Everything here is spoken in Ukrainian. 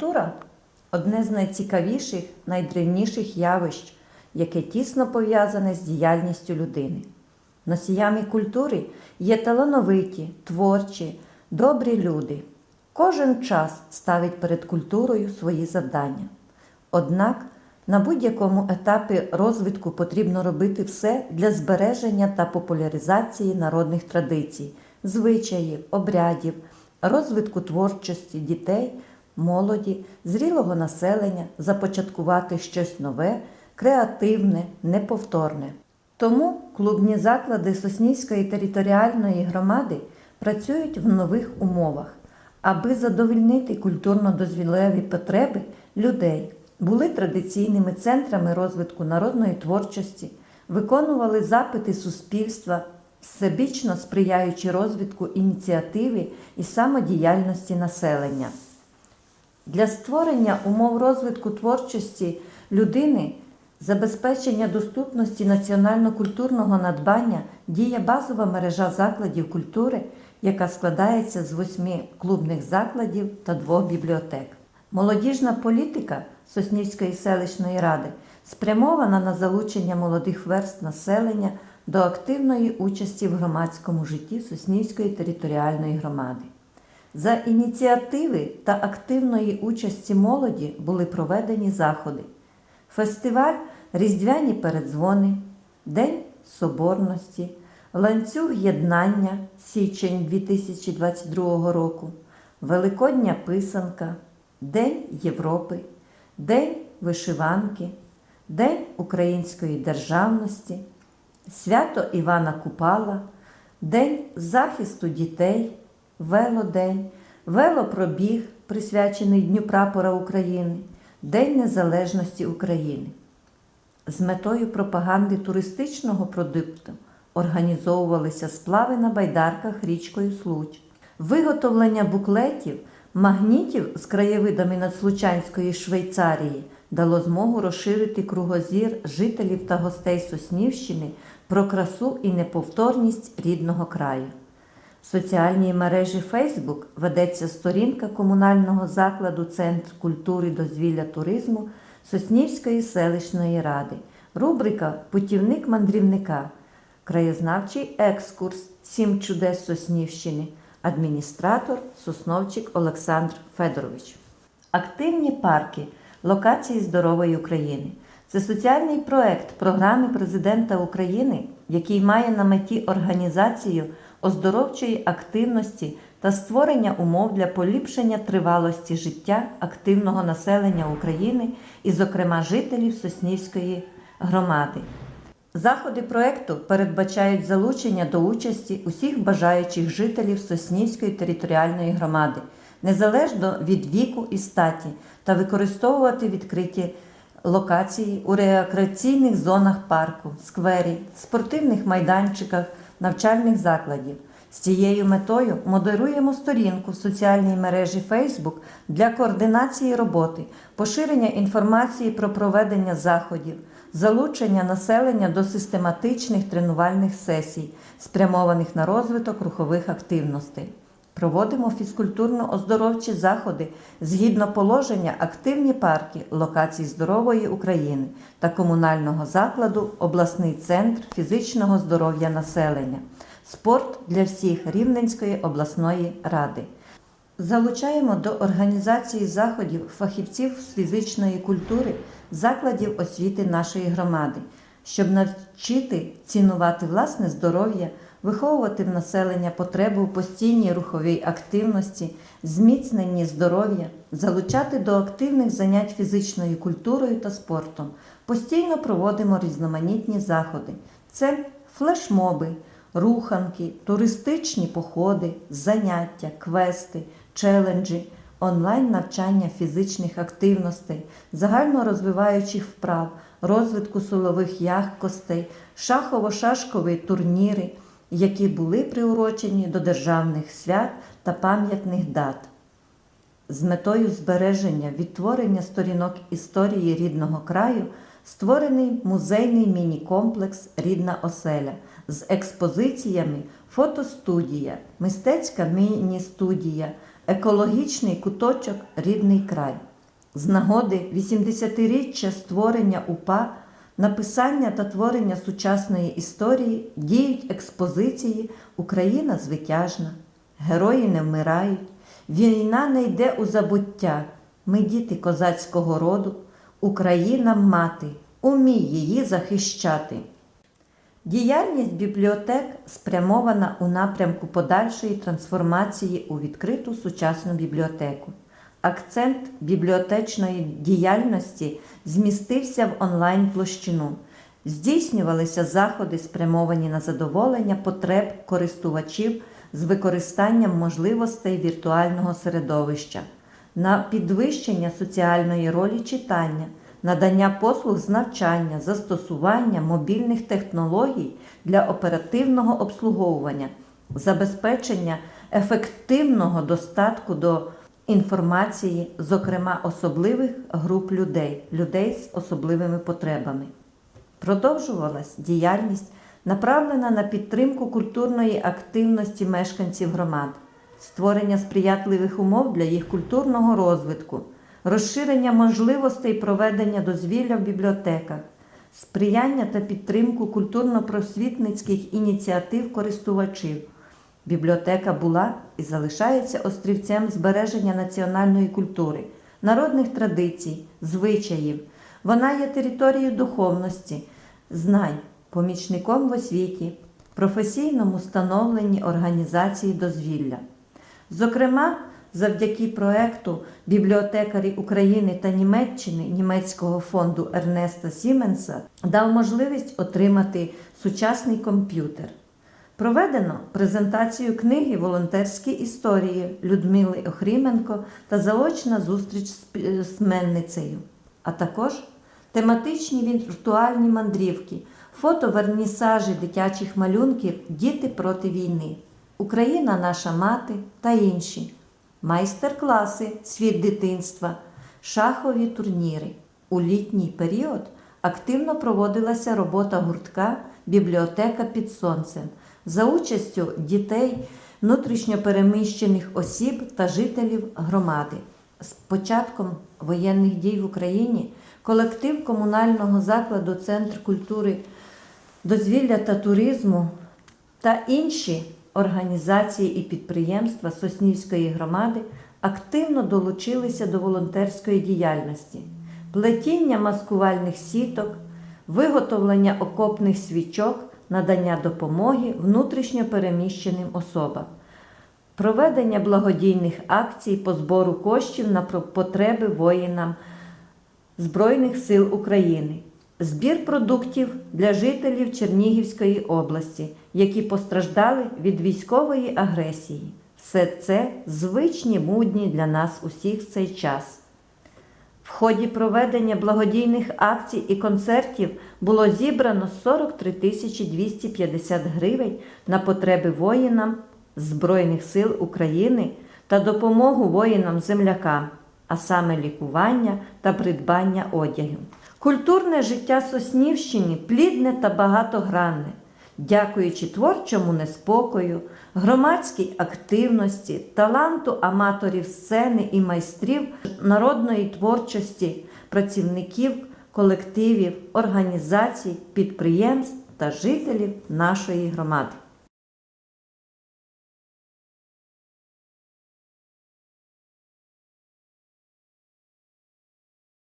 Культура одне з найцікавіших, найдревніших явищ, яке тісно пов'язане з діяльністю людини. Носіями культури є талановиті, творчі, добрі люди. Кожен час ставить перед культурою свої завдання. Однак на будь-якому етапі розвитку потрібно робити все для збереження та популяризації народних традицій, звичаїв, обрядів, розвитку творчості дітей, молоді, зрілого населення, започаткувати щось нове, креативне, неповторне. Тому клубні заклади Соснівської територіальної громади працюють в нових умовах, аби задовольнити культурно-дозвілеві потреби людей, були традиційними центрами розвитку народної творчості, виконували запити суспільства, всебічно сприяючи розвитку ініціативи і самодіяльності населення. Для створення умов розвитку творчості людини, забезпечення доступності національно-культурного надбання діє базова мережа закладів культури, яка складається з восьми клубних закладів та двох бібліотек. Молодіжна політика Соснівської селищної ради спрямована на залучення молодих верст населення до активної участі в громадському житті Соснівської територіальної громади. За ініціативи та активної участі молоді були проведені заходи. Фестиваль Різдвяні передзвони, День Соборності, ланцюг єднання січень 2022 року, Великодня писанка, День Європи, День вишиванки, День Української державності, Свято Івана Купала, День захисту дітей, Велодень, велопробіг, присвячений Дню прапора України, День Незалежності України. З метою пропаганди туристичного продукту організовувалися сплави на байдарках річкою Случ, виготовлення буклетів, магнітів з краєвидами Надслучанської Швейцарії дало змогу розширити кругозір жителів та гостей Соснівщини про красу і неповторність рідного краю. В соціальній мережі Facebook ведеться сторінка комунального закладу Центр культури, дозвілля туризму Соснівської селищної ради. Рубрика Путівник мандрівника, краєзнавчий екскурс Сім чудес Соснівщини, адміністратор Сосновчик Олександр Федорович. Активні парки локації здорової України. Це соціальний проект програми президента України, який має на меті організацію оздоровчої активності та створення умов для поліпшення тривалості життя активного населення України і, зокрема, жителів Соснівської громади. Заходи проекту передбачають залучення до участі усіх бажаючих жителів Соснівської територіальної громади, незалежно від віку і статі, та використовувати відкриті локації у рекреаційних зонах парку, сквері, спортивних майданчиках, навчальних закладів. З цією метою модеруємо сторінку в соціальній мережі Facebook для координації роботи, поширення інформації про проведення заходів, залучення населення до систематичних тренувальних сесій, спрямованих на розвиток рухових активностей. Проводимо фізкультурно-оздоровчі заходи згідно положення активні парки локацій здорової України та комунального закладу обласний центр фізичного здоров'я населення. Спорт для всіх Рівненської обласної ради. Залучаємо до організації заходів фахівців з фізичної культури закладів освіти нашої громади, щоб навчити цінувати власне здоров'я, виховувати в населення потребу у постійній руховій активності, зміцненні здоров'я, залучати до активних занять фізичною культурою та спортом. Постійно проводимо різноманітні заходи. Це флешмоби, руханки, туристичні походи, заняття, квести, челенджі, онлайн-навчання фізичних активностей, загальнорозвиваючих вправ, розвитку силових якостей, шахово-шашкові турніри, які були приурочені до державних свят та пам'ятних дат. З метою збереження відтворення сторінок історії рідного краю створений музейний міні-комплекс Рідна оселя з експозиціями фотостудія, мистецька міні-студія, екологічний куточок Рідний край. З нагоди 80-річчя створення УПА, написання та творення сучасної історії діють експозиції Україна звитяжна, Герої не вмирають, війна не йде у забуття. Ми діти козацького роду, Україна мати, умій її захищати. Діяльність бібліотек спрямована у напрямку подальшої трансформації у відкриту сучасну бібліотеку. Акцент бібліотечної діяльності змістився в онлайн-площину. Здійснювалися заходи, спрямовані на задоволення потреб користувачів з використанням можливостей віртуального середовища, на підвищення соціальної ролі читання, надання послуг з навчання, застосування мобільних технологій для оперативного обслуговування, забезпечення ефективного достатку до інформації, зокрема особливих груп людей, людей з особливими потребами. Продовжувалась діяльність, направлена на підтримку культурної активності мешканців громад, створення сприятливих умов для їх культурного розвитку, розширення можливостей проведення дозвілля в бібліотеках, сприяння та підтримку культурно-просвітницьких ініціатив користувачів. Бібліотека була і залишається острівцем збереження національної культури, народних традицій, звичаїв. Вона є територією духовності, знань, помічником в освіті, професійному становленні організації дозвілля. Зокрема, завдяки проекту бібліотекарі України та Німеччини німецького фонду Ернеста Сіменса дав можливість отримати сучасний комп'ютер. Проведено презентацію книги Волонтерські історії Людмили Охріменко та заочна зустріч з письменницею, а також тематичні віртуальні мандрівки, фото-вернісажі дитячих малюнків Діти проти війни, Україна наша мати та інші, майстер-класи Світ дитинства, шахові турніри. У літній період активно проводилася робота гуртка Бібліотека під сонцем за участю дітей, внутрішньопереміщених осіб та жителів громади. З початком воєнних дій в Україні колектив комунального закладу Центр культури, дозвілля та туризму та інші організації і підприємства Соснівської громади активно долучилися до волонтерської діяльності, плетіння маскувальних сіток, виготовлення окопних свічок, надання допомоги внутрішньо переміщеним особам, проведення благодійних акцій по збору коштів на потреби воїнам Збройних сил України, збір продуктів для жителів Чернігівської області, які постраждали від військової агресії. Все це звичні мудні для нас усіх в цей час. В ході проведення благодійних акцій і концертів було зібрано 43 тисячі 250 гривень на потреби воїнам Збройних сил України та допомогу воїнам-землякам, а саме лікування та придбання одягу. Культурне життя Соснівщини плідне та багатогранне. Дякуючи творчому неспокою, громадській активності, таланту аматорів сцени і майстрів народної творчості, працівників, колективів, організацій, підприємств та жителів нашої громади.